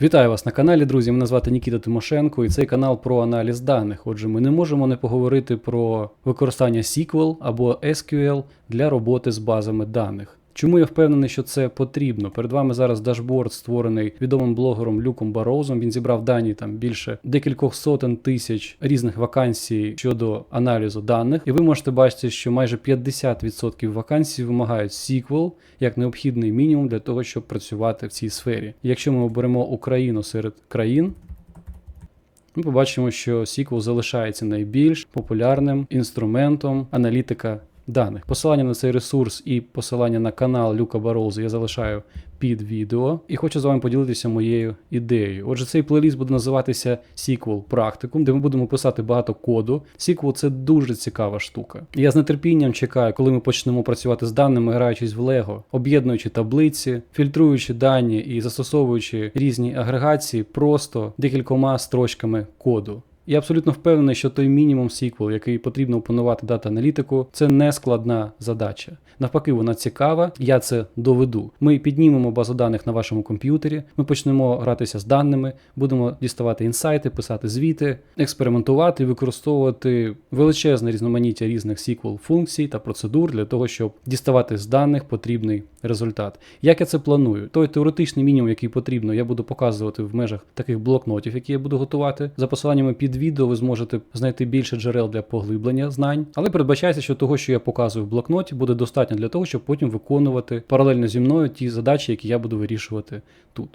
Вітаю вас на каналі, друзі. Мене звати Нікіта Тимошенко, і цей канал про аналіз даних. Отже, ми не можемо не поговорити про використання SQL або SQL для роботи з базами даних. Чому я впевнений, що це потрібно? Перед вами зараз дашборд, створений відомим блогером Люком Бароузом. Він зібрав дані там більше декількох сотень тисяч різних вакансій щодо аналізу даних, і ви можете бачити, що майже 50% вакансій вимагають SQL як необхідний мінімум для того, щоб працювати в цій сфері. Якщо ми оберемо Україну серед країн. Ми побачимо, що SQL залишається найбільш популярним інструментом аналітика даних. Посилання на цей ресурс і посилання на канал Люка Баролзу я залишаю під відео і хочу з вами поділитися моєю ідеєю. Отже, цей плейліст буде називатися SQL Practicum, де ми будемо писати багато коду. SQL це дуже цікава штука. Я з нетерпінням чекаю, коли ми почнемо працювати з даними, граючись в Lego, об'єднуючи таблиці, фільтруючи дані і застосовуючи різні агрегації просто декількома строчками коду. Я абсолютно впевнений, що той мінімум SQL, який потрібно опанувати дата аналітику, це не складна задача. Навпаки, вона цікава, я це доведу. Ми піднімемо базу даних на вашому комп'ютері, ми почнемо гратися з даними, будемо діставати інсайти, писати звіти, експериментувати, використовувати величезне різноманіття різних SQL функцій та процедур для того, щоб діставати з даних потрібний результат. Як я це планую? Той теоретичний мінімум, який потрібно, я буду показувати в межах таких блокнотів, які я буду готувати. За посиланнями під відео ви зможете знайти більше джерел для поглиблення знань, але передбачається, що того, що я показую в блокноті, буде достатньо для того, щоб потім виконувати паралельно зі мною ті задачі, які я буду вирішувати тут.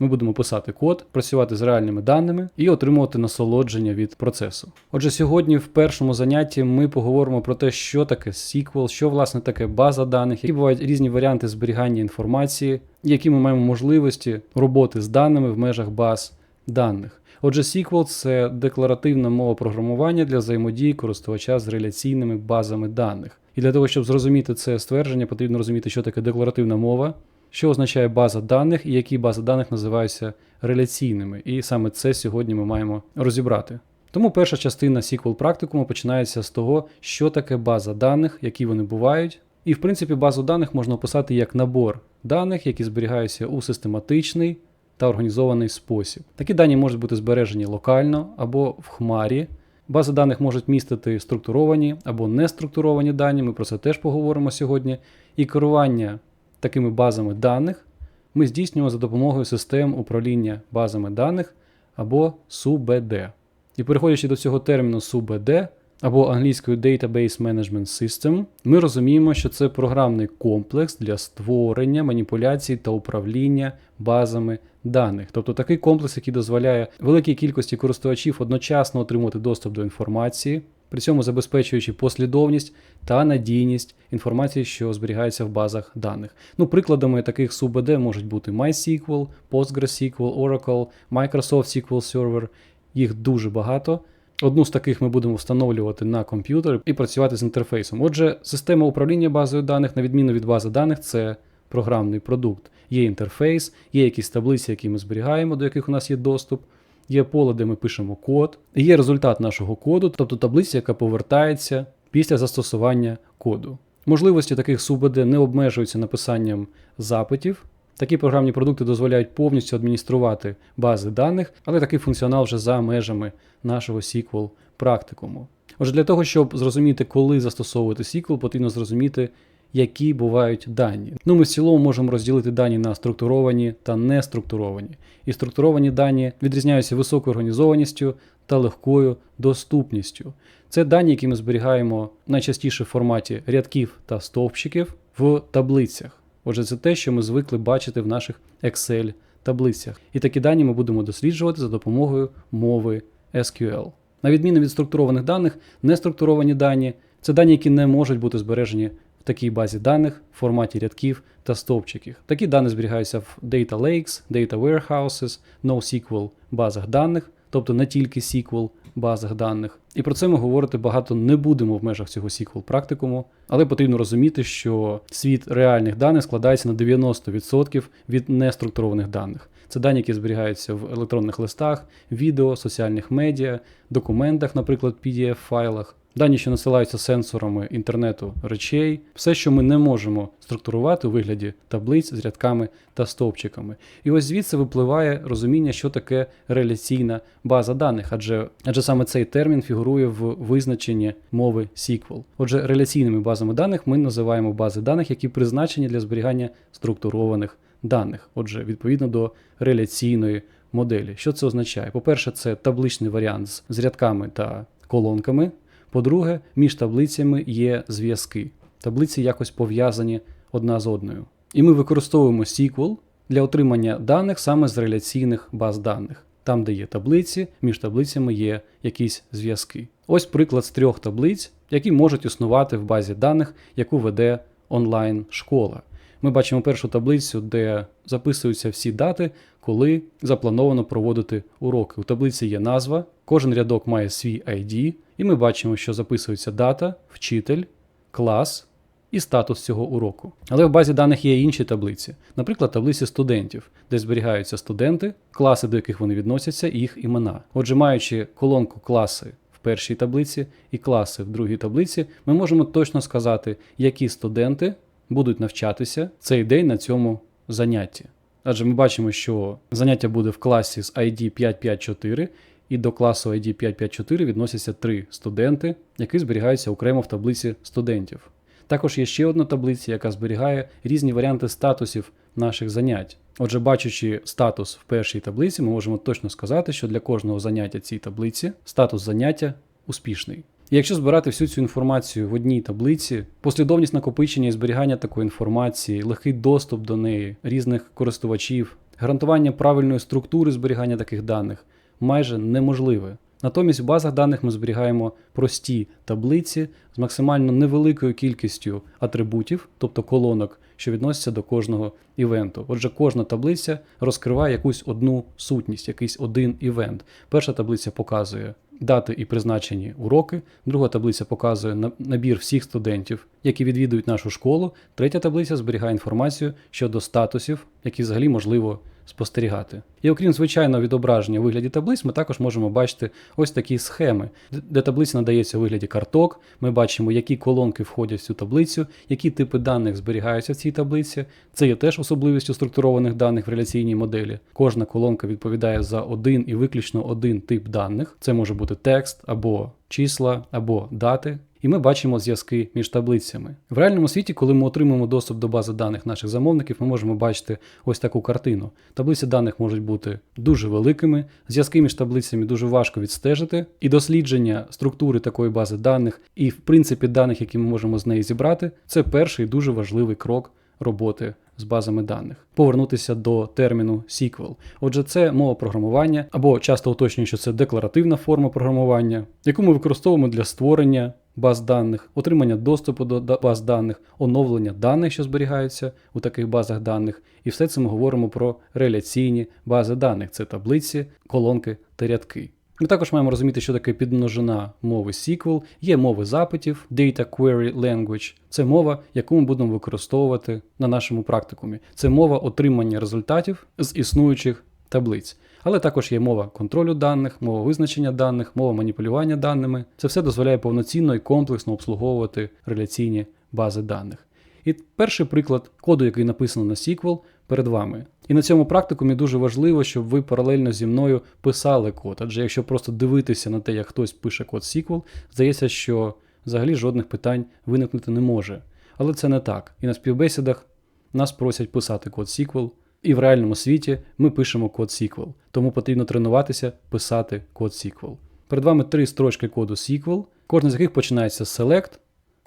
Ми будемо писати код, працювати з реальними даними і отримувати насолодження від процесу. Отже, сьогодні в першому занятті ми поговоримо про те, що таке SQL, що власне таке база даних, які бувають різні варіанти зберігання інформації, які ми маємо можливості роботи з даними в межах баз даних. Отже, SQL це декларативна мова програмування для взаємодії користувача з реляційними базами даних. І для того, щоб зрозуміти це ствердження, потрібно розуміти, що таке декларативна мова, що означає база даних і які бази даних називаються реляційними. І саме це сьогодні ми маємо розібрати. Тому перша частина SQL практикуму починається з того, що таке база даних, які вони бувають. І в принципі базу даних можна описати як набор даних, які зберігаються у систематичний та організований спосіб. Такі дані можуть бути збережені локально або в хмарі. Бази даних можуть містити структуровані або неструктуровані дані, ми про це теж поговоримо сьогодні. І керування такими базами даних ми здійснюємо за допомогою систем управління базами даних або SUBD. І переходячи до цього терміну SUBD, або англійською Database Management System, ми розуміємо, що це програмний комплекс для створення, маніпуляцій та управління базами даних. Тобто такий комплекс, який дозволяє великій кількості користувачів одночасно отримати доступ до інформації, при цьому забезпечуючи послідовність та надійність інформації, що зберігається в базах даних. Ну, Прикладами таких СУБД можуть бути MySQL, PostgreSQL, Oracle, Microsoft SQL Server, їх дуже багато. Одну з таких ми будемо встановлювати на комп'ютер і працювати з інтерфейсом. Отже, система управління базою даних, на відміну від бази даних, це програмний продукт. Є інтерфейс, є якісь таблиці, які ми зберігаємо, до яких у нас є доступ, є поле, де ми пишемо код, є результат нашого коду, тобто таблиця, яка повертається після застосування коду. Можливості таких СУБД не обмежуються написанням запитів. Такі програмні продукти дозволяють повністю адмініструвати бази даних, але такий функціонал вже за межами нашого SQL практикуму. Отже, для того, щоб зрозуміти, коли застосовувати SQL, потрібно зрозуміти, які бувають дані. Ну, ми в цілому можемо розділити дані на структуровані та неструктуровані. І структуровані дані відрізняються високою організованістю та легкою доступністю. Це дані, які ми зберігаємо найчастіше в форматі рядків та стовпчиків в таблицях. Отже, це те, що ми звикли бачити в наших Excel таблицях. І такі дані ми будемо досліджувати за допомогою мови SQL. На відміну від структурованих даних, неструктуровані дані це дані, які не можуть бути збережені в такій базі даних в форматі рядків та стовпчиків. Такі дані зберігаються в Data Lakes, Data Warehouses, NoSQL базах даних, тобто не тільки SQL базах даних. І про це ми говорити багато не будемо в межах цього SQL практикуму, але потрібно розуміти, що світ реальних даних складається на 90% від неструктурованих даних. Це дані, які зберігаються в електронних листах, відео, соціальних медіа, документах, наприклад, PDF-файлах. Дані, що насилаються сенсорами інтернету речей, все, що ми не можемо структурувати у вигляді таблиць з рядками та стовпчиками. І ось звідси випливає розуміння, що таке реляційна база даних, адже адже саме цей термін фігурує в визначенні мови SQL. Отже, реляційними базами даних ми називаємо бази даних, які призначені для зберігання структурованих даних. Отже, відповідно до реляційної моделі. Що це означає? По-перше, це табличний варіант з, рядками та колонками. По-друге, між таблицями є зв'язки. Таблиці якось пов'язані одна з одною. І ми використовуємо SQL для отримання даних саме з реляційних баз даних. Там, де є таблиці, між таблицями є якісь зв'язки. Ось приклад з трьох таблиць, які можуть існувати в базі даних, яку веде онлайн-школа. Ми бачимо першу таблицю, де записуються всі дати, коли заплановано проводити уроки. У таблиці є назва, кожен рядок має свій ID, і ми бачимо, що записується дата, вчитель, клас і статус цього уроку. Але в базі даних є інші таблиці, наприклад, таблиці студентів, де зберігаються студенти, класи, до яких вони відносяться, і їх імена. Отже, маючи колонку класи в першій таблиці і класи в другій таблиці, ми можемо точно сказати, які студенти будуть навчатися цей день на цьому занятті. Адже ми бачимо, що заняття буде в класі з ID 554, і до класу ID 554 відносяться три студенти, які зберігаються окремо в таблиці студентів. Також є ще одна таблиця, яка зберігає різні варіанти статусів наших занять. Отже, бачачи статус в першій таблиці, ми можемо точно сказати, що для кожного заняття цій таблиці статус заняття успішний. І якщо збирати всю цю інформацію в одній таблиці, послідовність накопичення і зберігання такої інформації, легкий доступ до неї, різних користувачів, гарантування правильної структури зберігання таких даних майже неможливе. Натомість в базах даних ми зберігаємо прості таблиці з максимально невеликою кількістю атрибутів, тобто колонок, що відносяться до кожного івенту. Отже, кожна таблиця розкриває якусь одну сутність, якийсь один івент. Перша таблиця показує дати і призначені уроки, друга таблиця показує набір всіх студентів, які відвідують нашу школу. Третя таблиця зберігає інформацію щодо статусів, які взагалі можливо спостерігати. І окрім звичайного відображення у вигляді таблиць, ми також можемо бачити ось такі схеми, де таблиця надається у вигляді карток. Ми бачимо, які колонки входять в цю таблицю, які типи даних зберігаються в цій таблиці. Це є теж особливістю структурованих даних в реляційній моделі. Кожна колонка відповідає за один і виключно один тип даних. Це може бути текст або числа, або дати і ми бачимо зв'язки між таблицями. В реальному світі, коли ми отримуємо доступ до бази даних наших замовників, ми можемо бачити ось таку картину. Таблиці даних можуть бути дуже великими, зв'язки між таблицями дуже важко відстежити, і дослідження структури такої бази даних і, в принципі, даних, які ми можемо з неї зібрати, це перший дуже важливий крок роботи з базами даних. Повернутися до терміну SQL. Отже, це мова програмування, або часто уточнюю, що це декларативна форма програмування, яку ми використовуємо для створення баз даних, отримання доступу до баз даних, оновлення даних, що зберігаються у таких базах даних. І все це ми говоримо про реляційні бази даних: це таблиці, колонки та рядки. Ми також маємо розуміти, що таке підмножина мови SQL, є мови запитів, Data Query Language. Це мова, яку ми будемо використовувати на нашому практикумі. Це мова отримання результатів з існуючих таблиць. Але також є мова контролю даних, мова визначення даних, мова маніпулювання даними. Це все дозволяє повноцінно і комплексно обслуговувати реляційні бази даних. І перший приклад коду, який написано на SQL, перед вами. І на цьому практикумі дуже важливо, щоб ви паралельно зі мною писали код. Адже якщо просто дивитися на те, як хтось пише код SQL, здається, що взагалі жодних питань виникнути не може. Але це не так. І на співбесідах нас просять писати код SQL. І в реальному світі ми пишемо код SQL, тому потрібно тренуватися писати код SQL. Перед вами три строчки коду SQL, кожна з яких починається select,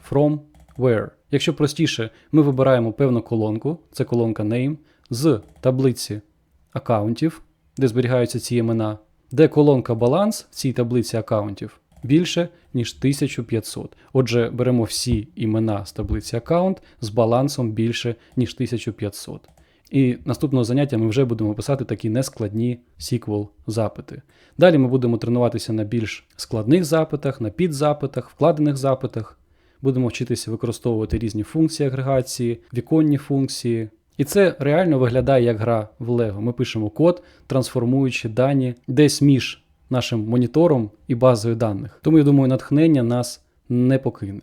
from, where. Якщо простіше, ми вибираємо певну колонку, це колонка name, з таблиці аккаунтів, де зберігаються ці імена, де колонка баланс в цій таблиці аккаунтів більше, ніж 1500. Отже, беремо всі імена з таблиці аккаунт з балансом більше, ніж 1500. І наступного заняття ми вже будемо писати такі нескладні SQL запити. Далі ми будемо тренуватися на більш складних запитах, на підзапитах, вкладених запитах. Будемо вчитися використовувати різні функції агрегації, віконні функції. І це реально виглядає як гра в Lego. Ми пишемо код, трансформуючи дані десь між нашим монітором і базою даних. Тому я думаю, натхнення нас не покине.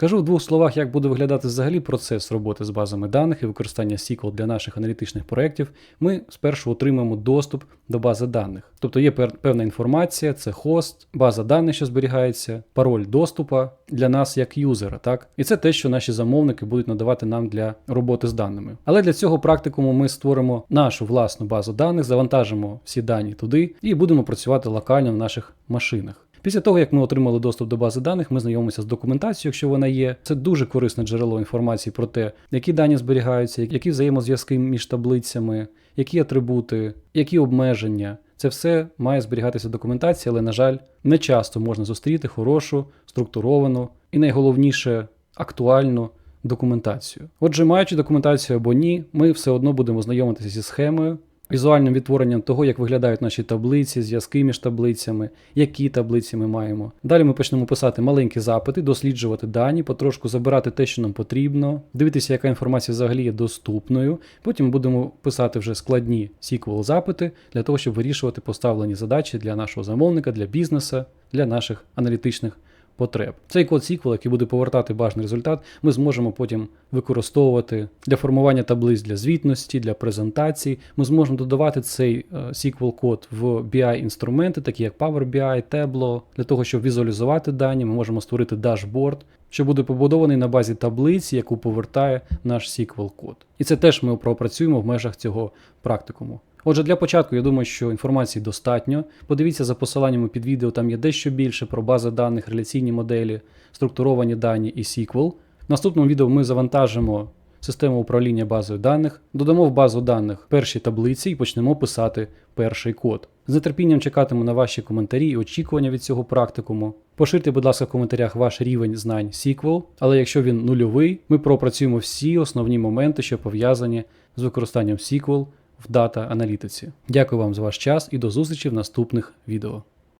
Скажу в двох словах, як буде виглядати взагалі процес роботи з базами даних і використання SQL для наших аналітичних проєктів. Ми спершу отримаємо доступ до бази даних. Тобто є певна інформація, це хост, база даних, що зберігається, пароль доступа для нас як юзера, так? І це те, що наші замовники будуть надавати нам для роботи з даними. Але для цього практикуму ми створимо нашу власну базу даних, завантажимо всі дані туди і будемо працювати локально в наших машинах. Після того, як ми отримали доступ до бази даних, ми знайомимося з документацією, якщо вона є. Це дуже корисне джерело інформації про те, які дані зберігаються, які взаємозв'язки між таблицями, які атрибути, які обмеження. Це все має зберігатися в документації, але, на жаль, не часто можна зустріти хорошу, структуровану і найголовніше актуальну документацію. Отже, маючи документацію або ні, ми все одно будемо знайомитися зі схемою, візуальним відтворенням того, як виглядають наші таблиці, зв'язки між таблицями, які таблиці ми маємо. Далі ми почнемо писати маленькі запити, досліджувати дані, потрошку забирати те, що нам потрібно, дивитися, яка інформація взагалі є доступною. Потім будемо писати вже складні SQL запити для того, щоб вирішувати поставлені задачі для нашого замовника, для бізнесу, для наших аналітичних потреб. Цей код SQL, який буде повертати бажаний результат, ми зможемо потім використовувати для формування таблиць для звітності, для презентацій. Ми зможемо додавати цей е, SQL код в BI-інструменти, такі як Power BI, Tableau, для того, щоб візуалізувати дані. Ми можемо створити дашборд, що буде побудований на базі таблиці, яку повертає наш SQL код. І це теж ми пропрацюємо в межах цього практикуму. Отже, для початку я думаю, що інформації достатньо. Подивіться за посиланнями під відео, там є дещо більше про бази даних, реляційні моделі, структуровані дані і SQL. В наступному відео ми завантажимо систему управління базою даних, додамо в базу даних перші таблиці і почнемо писати перший код. З нетерпінням чекатиму на ваші коментарі і очікування від цього практикуму. Поширте, будь ласка, в коментарях ваш рівень знань SQL, але якщо він нульовий, ми пропрацюємо всі основні моменти, що пов'язані з використанням SQL в дата аналітиці. Дякую вам за ваш час і до зустрічі в наступних відео.